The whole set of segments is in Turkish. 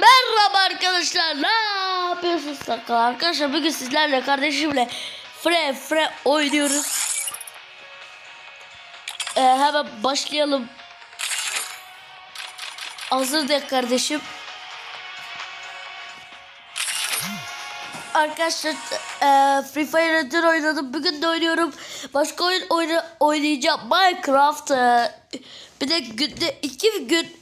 Merhaba arkadaşlar. Ne yapıyorsunuz sakal? Arkadaşlar bugün sizlerle kardeşimle Fre Fre oynuyoruz. Ee, hemen başlayalım. Hazır de kardeşim. Arkadaşlar e, Free Fire dün oynadım. Bugün de oynuyorum. Başka oyun oyna, oynayacağım. Minecraft. e, bir de günde iki gün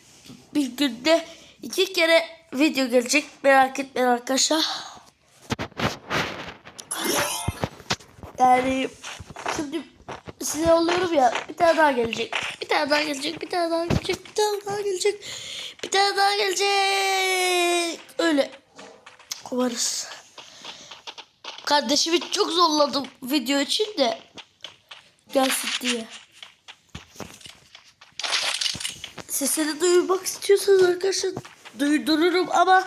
bir günde iki kere video gelecek. Merak etmeyin arkadaşlar. Yani şimdi size yolluyorum ya bir tane daha gelecek. Bir tane daha gelecek. Bir tane daha gelecek. Bir tane daha gelecek. Bir tane daha gelecek. Öyle. Umarız. Kardeşimi çok zorladım video için de gelsin diye. Sesini duyurmak istiyorsanız arkadaşlar duydururum ama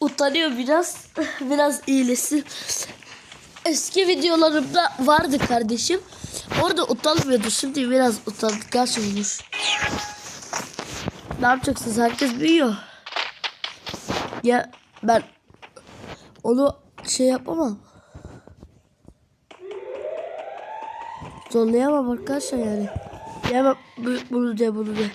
utanıyor biraz. biraz iyilesin. Eski videolarımda vardı kardeşim. Orada utanmıyordu. Şimdi biraz utangaç olmuş. Ne yapacaksınız? Herkes büyüyor. Ya ben onu şey yapamam. Zorlayamam arkadaşlar yani. Ya bu- bunu de bunu de.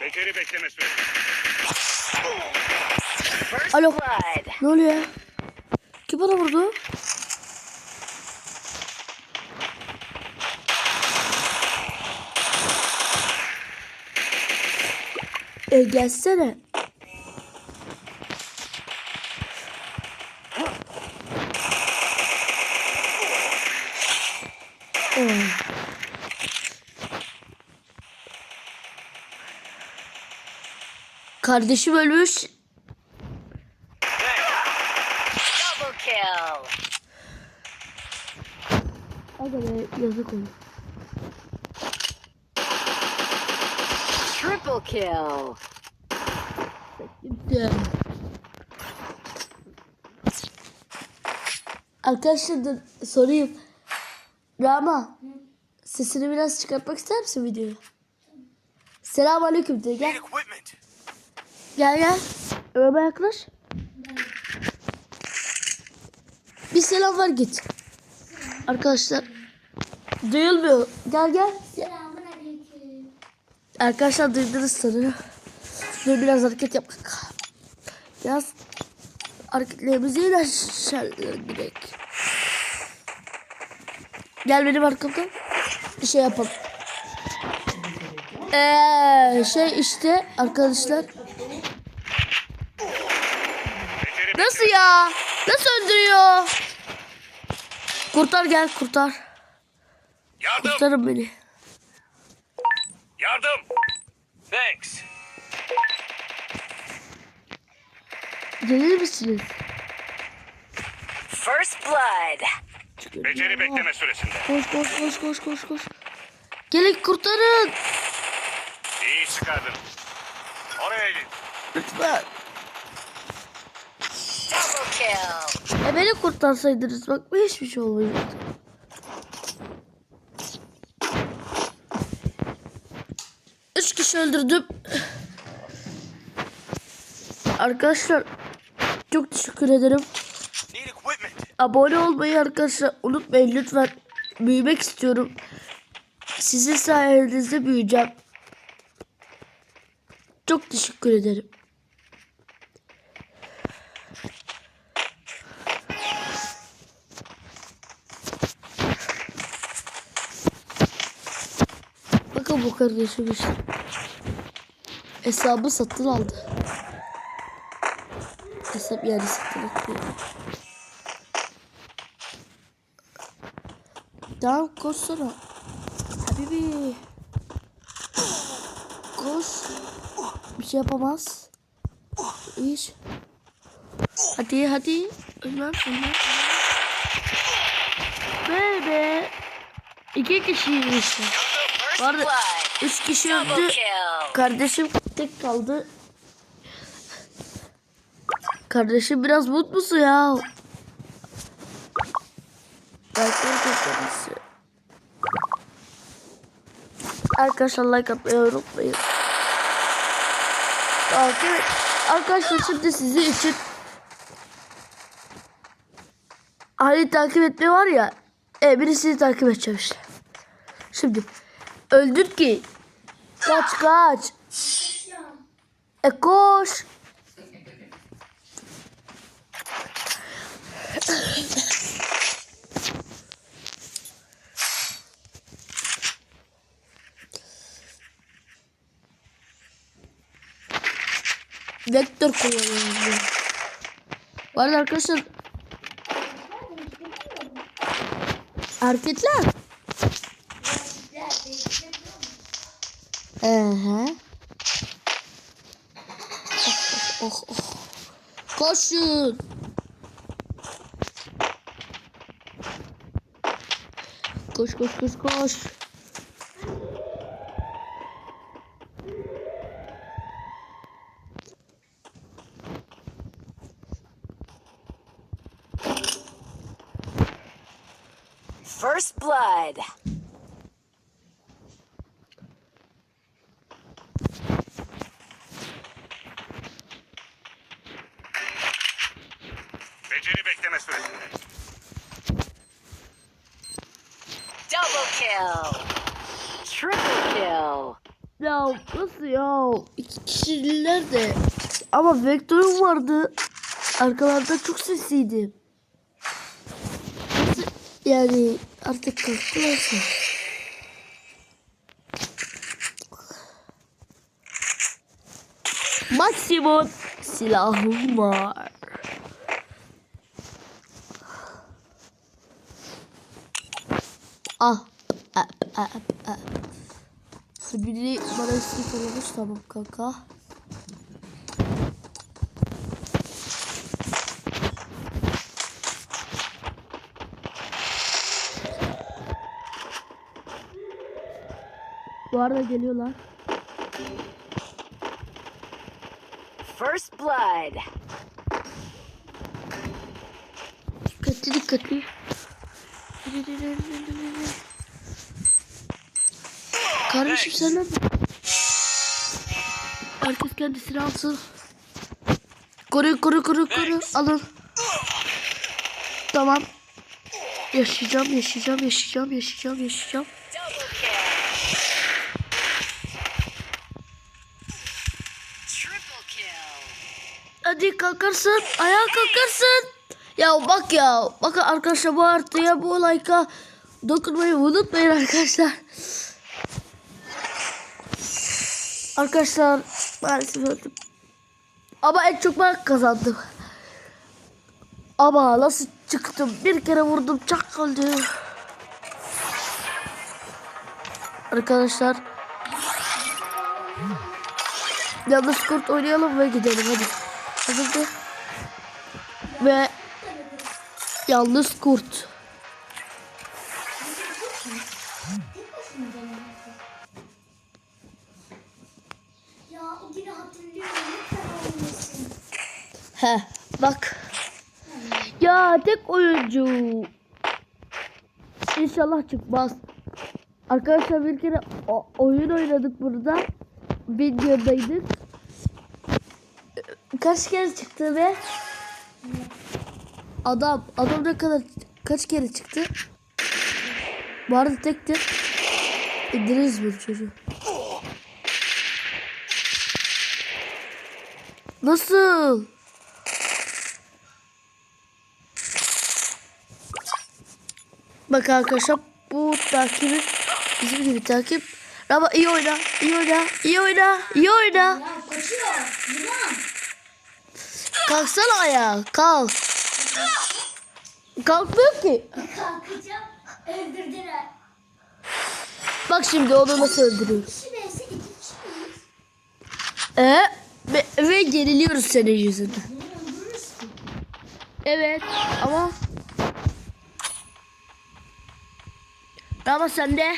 Beceri bekleme süresi. Alo. Ne oluyor ya? Kim bana vurdu? E gelsene. Kardeşim ölmüş. Double kill. Be yazık oldu. Triple kill. Gitti. Arkadaşlar dur sorayım. Rama sesini biraz çıkartmak ister misin videoya? Selamun aleyküm de gel. Gel gel. Ömer yaklaş. Bir selam ver git. Arkadaşlar. Duyulmuyor. Gel gel. gel. Arkadaşlar duydunuz sanırım. Dur biraz hareket yapmak. Biraz hareketlerimizi yine şerlendirek. Gel benim arkamdan. Bir şey yapalım. Eee şey işte arkadaşlar. Nasıl ya? Nasıl öldürüyor? Kurtar gel kurtar. Yardım. Kurtarın beni. Yardım. Thanks. Gelir misiniz? First blood. Beceri bekleme süresinde. Koş koş koş koş koş koş. Gelin kurtarın. İyi çıkardın. Oraya git. Lütfen. Double kill. E beni kurtarsaydınız bak hiçbir şey olmayacaktı. Üç kişi öldürdüm. Arkadaşlar çok teşekkür ederim. Abone olmayı arkadaşlar unutmayın lütfen. Büyümek istiyorum. Sizin sayenizde büyüyeceğim. Çok teşekkür ederim. Bakın bu kardeşim işte. Hesabı satın aldı. Hesap yani satın aldı. Tamam koşsana. Habibi. Koş. Bir şey yapamaz. İş. Hadi hadi. Ölmem ölmem. Böyle. İki kişiymiş. Bu arada üç kişi öldü. Kardeşim tek kaldı. Kardeşim biraz mutlusu ya. Arkadaşlar like atmayı unutmayın. Arkadaşlar şimdi sizin için Hani takip etme var ya. E birisini takip edeceğim işte. Şimdi öldür ki. Kaç kaç. E koş. Vektör kullanıyorum. Bu arada arkadaşlar. Ehe. Oh, oh, oh. Koşun. Koş koş koş. First blood. Kill. Triple kill. Ya nasıl ya? İki kişiler de. Ama vektörüm vardı. Arkalarda çok sesliydi. Yani artık kalktılarsa. Maksimum silahım var. Ah. Biri bana istek olmuş tamam kanka. Bu arada geliyorlar. First blood. Dikkatli dikkatli. Kardeşim sen nerede? Herkes kendisini alsın. Koru koru koru koru. Alın. Tamam. Yaşayacağım yaşayacağım yaşayacağım yaşayacağım yaşayacağım. Hadi kalkarsın. Ayağa kalkarsın. Ya bak ya. Bakın arkadaşlar bu artıya bu like'a dokunmayı unutmayın arkadaşlar. Arkadaşlar maalesef öldüm. Ama en çok ben kazandım. Ama nasıl çıktım? Bir kere vurdum çak öldü. Arkadaşlar. Yalnız kurt oynayalım ve gidelim hadi. Hazırdı. Ve yalnız kurt. He bak. Ya tek oyuncu. İnşallah çıkmaz. Arkadaşlar bir kere oyun oynadık burada. Videodaydık. Kaç kere çıktı ve adam adam ne kadar kaç kere çıktı? Bu arada tekti. İndiriz bir çocuğu. Nasıl? Bak arkadaşlar bu takibi bizim gibi takip. Ama iyi oyna, iyi oyna, iyi oyna, iyi oyna. Kalksana ayağa, kalk. Kalkmıyor ki. Kalkacağım. Öldürdüler. Bak şimdi onu nasıl öldürüyoruz. Ee, ve, ve geriliyoruz senin yüzünden. Evet ama ama sende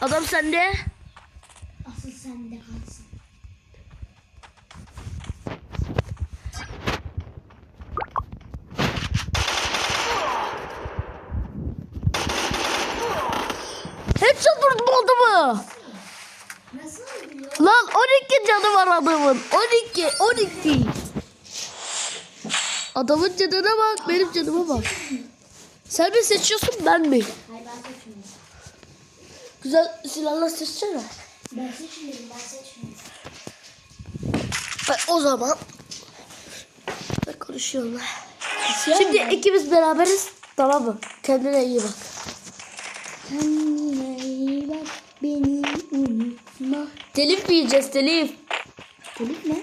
adam sende Asıl sende kalsın. Vurdum oldu mu? Nasıl oluyor? Lan 12 canı var adamın. 12, 12. Adamın canına bak, benim canıma bak. Sen mi seçiyorsun ben mi? Güzel silahlar seçsene. Ben seçmiyorum ben seçmiyorum. Ben o zaman ben konuşuyorum. Şimdi ikimiz beraberiz. Tamam mı? Kendine iyi bak. Kendine iyi bak beni unutma. Telif mi yiyeceğiz telif? Telif ne?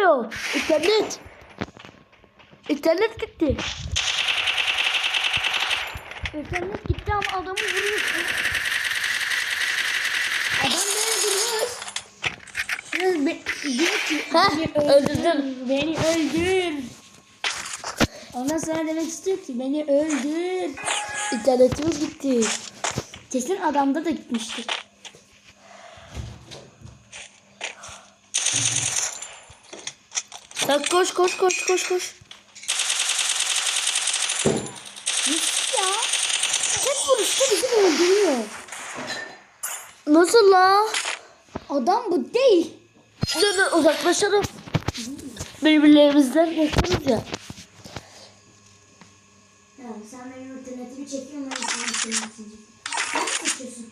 Olmuyor. İnternet. İnternet gitti. İnternet gitti ama adamı vuruyorsun. Adam beni durmuş. Şurası be, diyor ki beni öldürdüm. Beni öldür. Ondan sonra demek istiyor ki beni öldür. İnternetimiz gitti. Kesin adamda da gitmiştir. Sen koş koş koş koş koş. Ya? Tek vuruşta bizi öldürüyor. Nasıl la? Adam bu değil. Dur dur uzaklaşalım. Birbirlerimizden geçiyoruz ya. Ya sen benim internetimi çekiyorsun ben senin internetini Sen mi çekiyorsun?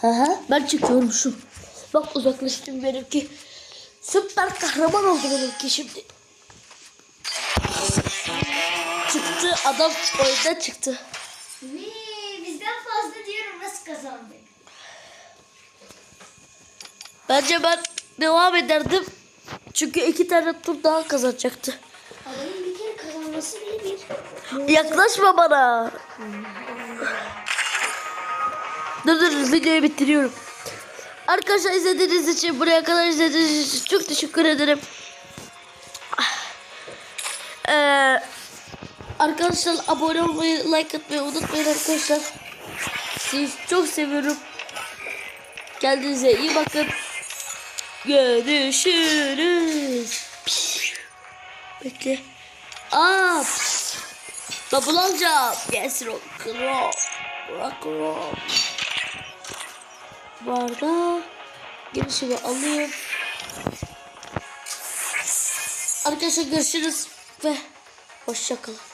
Hı hı. Ben çıkıyormuşum. Bak uzaklaştım benimki. Süper kahraman oldu benimki şimdi. Çıktı adam oyunda çıktı. Vii, bizden fazla diyorum nasıl kazandık? Bence ben devam ederdim. Çünkü iki tane tur daha kazanacaktı. Adamın bir kere kazanması bile bir. Yaklaşma bana. Dur dur videoyu bitiriyorum. Arkadaşlar izlediğiniz için buraya kadar izlediğiniz için çok teşekkür ederim. Ee, arkadaşlar abone olmayı, like atmayı unutmayın arkadaşlar. Sizi çok seviyorum. Kendinize iyi bakın. Görüşürüz. Bekle. Aa, Double alacağım. Yes rock rock. Rock rock. Bu arada girişimi alayım. Arkadaşlar görüşürüz ve hoşçakalın.